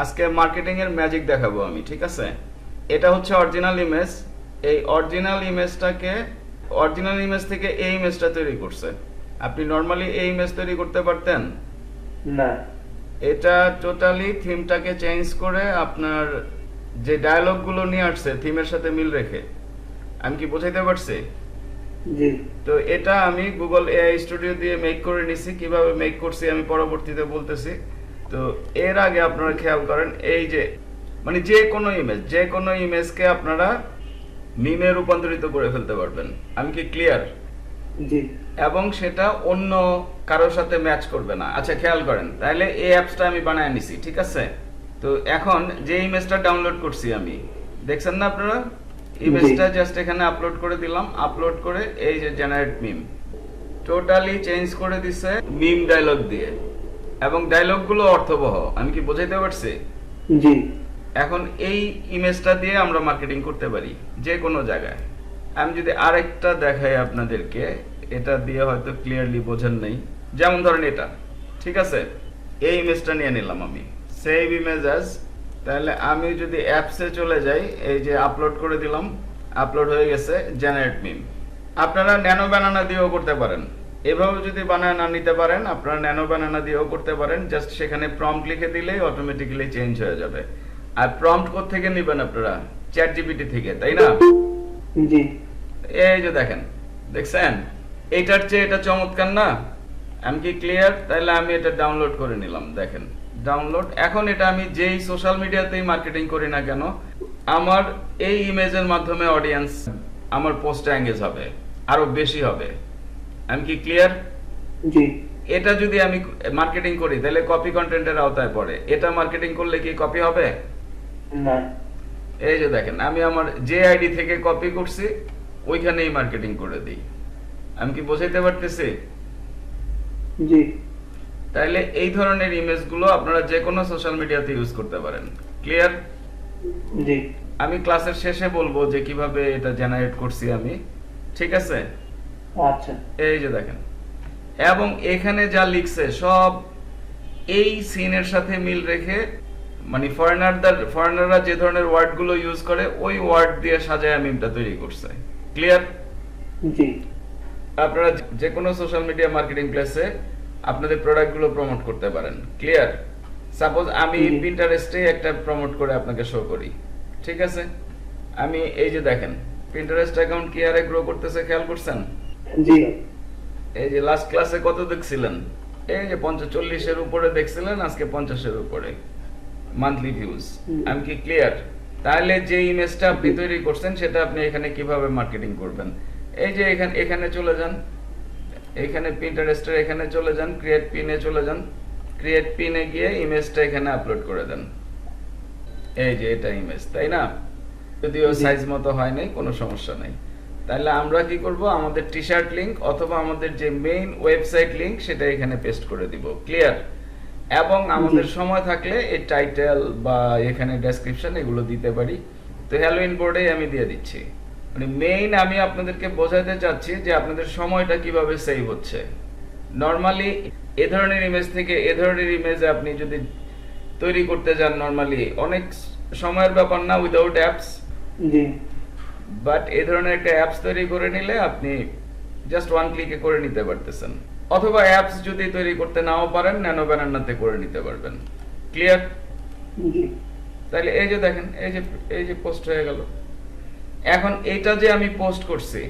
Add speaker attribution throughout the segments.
Speaker 1: আজকে মার্কেটিং এর ম্যাজিক দেখাবো আমি ঠিক আছে? এটা হচ্ছে অরিজিনাল ইমেজ এই অরিজিনাল ইমেজটাকে অরিজিনাল ইমেজ থেকে এই ইমেজটা তৈরি করছে। আপনি নর্মালি এই ইমেজ তৈরি করতে পারতেন?
Speaker 2: না।
Speaker 1: এটা টোটালি থিমটাকে চেঞ্জ করে আপনার যে ডায়লগগুলো নিয়ে আসছে থিমের সাথে মিল রেখে। আমি কি বোঝাইতে পারছি? তো এটা আমি গুগল এআই স্টুডিও দিয়ে মেক করে নিছি। কীভাবে মেক করছি আমি পরবর্তীতে বলতেছি। তো এর আগে আপনারা খেয়াল করেন এই যে মানে যে কোনো ইমেজ যে কোনো ইমেজকে আপনারা মিমে রূপান্তরিত করে ফেলতে পারবেন। আমি কি ক্লিয়ার
Speaker 2: জি।
Speaker 1: এবং সেটা অন্য কারোর সাথে ম্যাচ করবে না। আচ্ছা খেয়াল করেন তাহলে এই অ্যাপসটা আমি বানায় নিছি ঠিক আছে? তো এখন যে ইমেজটা ডাউনলোড করছি আমি দেখছেন না আপনারা? ইমেজটা জাস্ট এখানে আপলোড করে দিলাম আপলোড করে এই যে জেনারেট মিম টোটালি চেঞ্জ করে দিছে মিম ডায়লগ দিয়ে। এবং ডায়লগগুলো অর্থবহ। আমি কি বোঝাইতে পারছি?
Speaker 2: জি।
Speaker 1: এখন এই ইমেজটা দিয়ে আমরা মার্কেটিং করতে পারি যে কোনো জায়গায়। আমি যদি আরেকটা দেখাই আপনাদেরকে এটা দিয়ে হয়তো ক্লিয়ারলি বোঝেন নাই। যেমন ধরেন এটা ঠিক আছে? এই ইমেজটা নিয়ে নিলাম আমি। সেভ ইমেজ অ্যাজ তাহলে আমি যদি অ্যাপসে চলে যাই এই যে আপলোড করে দিলাম আপলোড হয়ে গেছে জেনারেট মিম আপনারা ন্যানো ব্যানানা দিয়েও করতে পারেন। এভাবে যদি বানায় না নিতে পারেন আপনারা ন্যানো ব্যানানা দিয়েও করতে পারেন জাস্ট সেখানে প্রম্পট লিখে দিলেই অটোমেটিক্যালি চেঞ্জ হয়ে যাবে। আর প্রম্পট থেকে নেবেন আপনারা? চ্যাট জিপিটি থেকে তাই না?
Speaker 2: জি।
Speaker 1: এই যে দেখেন দেখছেন? এইটার চেয়ে এটা চমৎকার না? আমি কি ক্লিয়ার তাহলে আমি এটা ডাউনলোড করে নিলাম দেখেন। ডাউনলোড এখন এটা আমি যেই সোশ্যাল মিডিয়াতেই মার্কেটিং করি না কেন আমার এই ইমেজের মাধ্যমে অডিয়েন্স আমার পোস্টে এঙ্গেজ হবে আরও বেশি হবে। আমি কি ক্লিয়ার
Speaker 2: জি।
Speaker 1: এটা যদি আমি মার্কেটিং করি তাহলে কপি কন্টেন্টের আওতায় পড়ে। এটা মার্কেটিং করলে কি কপি হবে?
Speaker 2: না।
Speaker 1: এই যে দেখেন আমি আমার যে আইডি থেকে কপি করছি ওইখানেই মার্কেটিং করে দিই। আমি কি বোঝাইতে পারতেছি?
Speaker 2: জি।
Speaker 1: তাইলে এই ধরনের ইমেজগুলো আপনারা যে কোনো সোশ্যাল মিডিয়াতে ইউজ করতে পারেন। ক্লিয়ার
Speaker 2: জি।
Speaker 1: আমি ক্লাসের শেষে বলব যে কীভাবে এটা জেনারেট করছি আমি। ঠিক আছে?
Speaker 2: আচ্ছা।
Speaker 1: এই যে দেখেন। এবং এখানে যা লিখছে সব এই সিনের সাথে মিল রেখে মানে ফরেনারদের ফরেনাররা যে ধরনের ওয়ার্ডগুলো ইউজ করে ওই ওয়ার্ড দিয়ে সাজায় মিমটা তৈরি করছে। ক্লিয়ার
Speaker 2: জি।
Speaker 1: আপনারা যে কোনো সোশ্যাল মিডিয়া মার্কেটিং প্লেসে আপনাদের প্রোডাক্টগুলো প্রমোট করতে পারেন। ক্লিয়ার সাপোজ আমি। পিন্টারেস্টে একটা প্রমোট করে আপনাকে শো করি। ঠিক আছে? আমি এই যে দেখেন পিন্টারেস্ট অ্যাকাউন্ট কি আরে গ্রো করতেছে খেয়াল করছেন?
Speaker 2: জি।
Speaker 1: এই যে লাস্ট ক্লাসে কত দেখছিলেন? এই যে উপরে দেখছিলেন আজকে পঞ্চাশের উপরে। মান্থলি ভিউজ আমি কি ক্লিয়ার তাহলে যে ইমেজটা আপনি তৈরি করছেন সেটা আপনি এখানে কীভাবে মার্কেটিং করবেন? এই যে এখানে এখানে চলে যান। এখানে পিন্টারেস্টের এখানে চলে যান ক্রিয়েট পিনে চলে যান। ক্রিয়েট পিনে গিয়ে ইমেজটা এখানে আপলোড করে দেন। এই যে এটা ইমেজ তাই না? যদিও সাইজ মতো হয় নাই কোনো সমস্যা নাই। তাহলে আমরা কি করব? আমাদের টি শার্ট লিঙ্ক অথবা আমাদের যে মেইন ওয়েবসাইট লিঙ্ক সেটা এখানে পেস্ট করে দিব। ক্লিয়ার এবং আমাদের সময় থাকলে এই টাইটেল বা এখানে ডেসক্রিপশন এগুলো দিতে পারি। তো হ্যালোইন বোর্ডেই আমি দিয়ে দিচ্ছি। মানে মেইন আমি আপনাদেরকে বোঝাতে চাচ্ছি যে আপনাদের সময়টা কীভাবে সেভ হচ্ছে। নর্মালি এ ধরনের ইমেজ থেকে এ ধরনের ইমেজ আপনি যদি তৈরি করতে যান নর্মালি অনেক সময়ের ব্যাপার না উইদাউট অ্যাপস বাট এই ধরনের একটা অ্যাপস তৈরি করে নিলে আপনি জাস্ট ওয়ান ক্লিকে করে নিতে পারতেছেন। অথবা অ্যাপস যদি তৈরি করতে নাও পারেন ন্যানো ব্যানানাতে করে নিতে পারবেন। ক্লিয়ার তাহলে এই যে দেখেন এই যে এই যে পোস্ট হয়ে গেল। এখন এইটা যে আমি পোস্ট করছি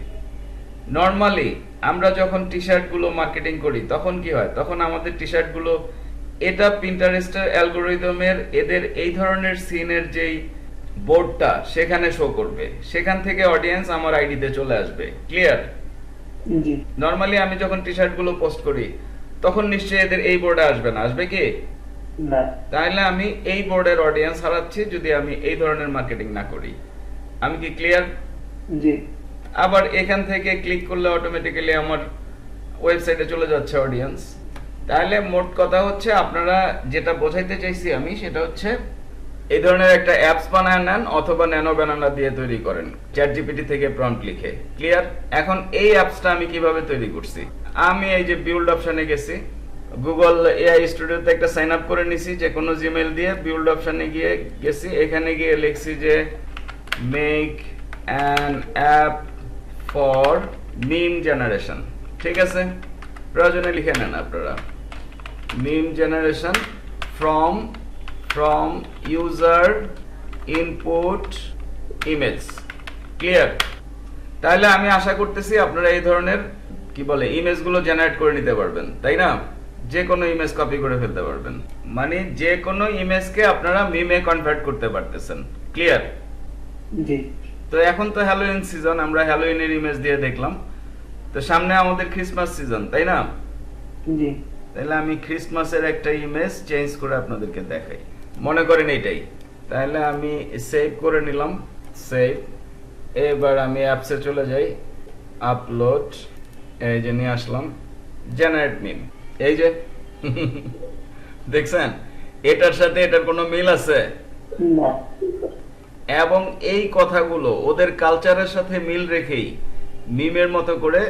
Speaker 1: নর্মালি আমরা যখন টি শার্টগুলো মার্কেটিং করি তখন কি হয়? তখন আমাদের টি শার্টগুলো এটা পিন্টারেস্টের অ্যালগোরিদমের এদের এই ধরনের সিনের যেই বোর্ডটা সেখানে শো করবে। সেখান থেকে অডিয়েন্স আমার আইডিতে চলে আসবে। ক্লিয়ার নর্মালি আমি যখন টি শার্টগুলো পোস্ট করি তখন নিশ্চয়ই এদের এই বোর্ডে আসবে না। আসবে কি? তাহলে আমি এই বোর্ডের অডিয়েন্স হারাচ্ছি যদি আমি এই ধরনের মার্কেটিং না করি। আমি কি ক্লিয়ার
Speaker 2: জি।
Speaker 1: আবার এখান থেকে ক্লিক করলে অটোমেটিক্যালি আমার ওয়েবসাইটে চলে যাচ্ছে অডিয়েন্স তাহলে মোট কথা হচ্ছে আপনারা যেটা বোঝাইতে চাইছি আমি সেটা হচ্ছে এই ধরনের একটা অ্যাপস বানায় নেন অথবা ন্যানো ব্যানানা দিয়ে তৈরি করেন। চ্যাট জিপিটি থেকে প্রম্পট লিখে। ক্লিয়ার এখন এই অ্যাপসটা আমি কীভাবে তৈরি করছি? আমি এই যে বিল্ড অপশনে গেছি। গুগল এআই স্টুডিওতে একটা সাইন আপ করে নিছি, যে কোনো জিমেল দিয়ে বিল্ড অপশনে গিয়ে গেছি। এখানে গিয়ে লিখছি যে make an app for meme generation ঠিক আছে? প্রয়োজনে লিখে নেন আপনারা। Meme generation from from user input image clear তাহলে আমি আশা করতেছি আপনারা এই ধরনের কি বলে ইমেজগুলো জেনারেট করে নিতে পারবেন তাই না? যে কোনো ইমেজ কপি করে ফেলতে পারবেন। মানে যে কোনো ইমেজকে আপনারা মিমে কনভার্ট করতে পারতেছেন। ক্লিয়ার
Speaker 2: জি।
Speaker 1: তো এখন তো হ্যালোইন সিজন আমরা হ্যালোইনের ইমেজ দিয়ে দেখলাম। তো সামনে আমাদের ক্রিসমাস সিজন তাই না?
Speaker 2: জি।
Speaker 1: তাহলে আমি ক্রিসমাসের একটা ইমেজ চেঞ্জ করে আপনাদেরকে দেখাই। মনে করেন এইটাই। তাহলে আমি সেভ করে নিলাম সেভ এবার আমি অ্যাপসে চলে যাই আপলোড এই যে নিয়ে আসলাম জেনারেট মিম এই যে দেখছেন? এটার সাথে এটার কোনো মিল আছে? এবং এই কথাগুলো ওদের কালচারের সাথে মিল রেখেই মিমের মতো করে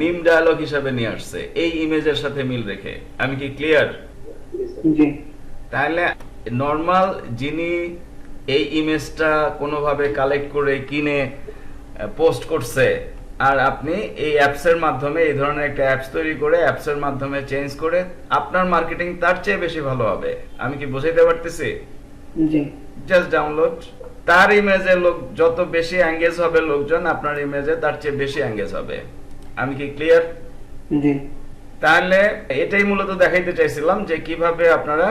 Speaker 1: মিম ডায়ালগ হিসাবে নিয়ে আসছে। এই ইমেজের সাথে মিল রেখে। আমি কি ক্লিয়ার
Speaker 2: জি।
Speaker 1: তাহলে নর্মাল যিনি এই ইমেজটা কোনোভাবে কালেক্ট করে কিনে পোস্ট করছে আর আপনি এই অ্যাপসের মাধ্যমে এই ধরনের একটা অ্যাপস তৈরি করে অ্যাপসের মাধ্যমে চেঞ্জ করে আপনার মার্কেটিং তার চেয়ে বেশি ভালো হবে। আমি কি বুঝাইতে পারতেছি?
Speaker 2: জি।
Speaker 1: জাস্ট ডাউনলোড তার ইমেজে লোক যত বেশি এঙ্গেজ হবে লোকজন আপনার ইমেজে তার চেয়ে বেশি এঙ্গেজ হবে। আমি কি ক্লিয়ার
Speaker 2: জি।
Speaker 1: তাহলে এটাই মূলত দেখাইতে চাইছিলাম যে কীভাবে আপনারা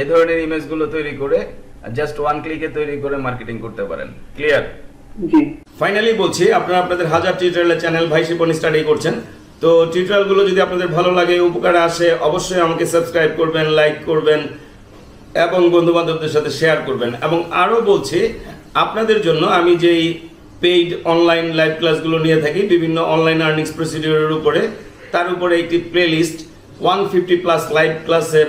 Speaker 1: এ ধরনের ইমেজগুলো তৈরি করে জাস্ট ওয়ান ক্লিকে তৈরি করে মার্কেটিং করতে পারেন। ক্লিয়ার
Speaker 2: জি।
Speaker 1: ফাইনালি বলছি আপনারা আপনাদের হাজার টিউটোরিয়ালের চ্যানেল ভাই শিপন স্টাডি করছেন। তো টিউটোরিয়ালগুলো যদি আপনাদের ভালো লাগে উপকারে আসে অবশ্যই আমাকে সাবস্ক্রাইব করবেন লাইক করবেন এবং বন্ধু বান্ধবদের সাথে শেয়ার করবেন। এবং আরও বলছি আপনাদের জন্য আমি যেই পেইড অনলাইন লাইভ ক্লাসগুলো নিয়ে থাকি বিভিন্ন অনলাইন আর্নিংস প্রসিডিওরের উপরে তার উপরে একটি playlist one fifty plus live ক্লাসের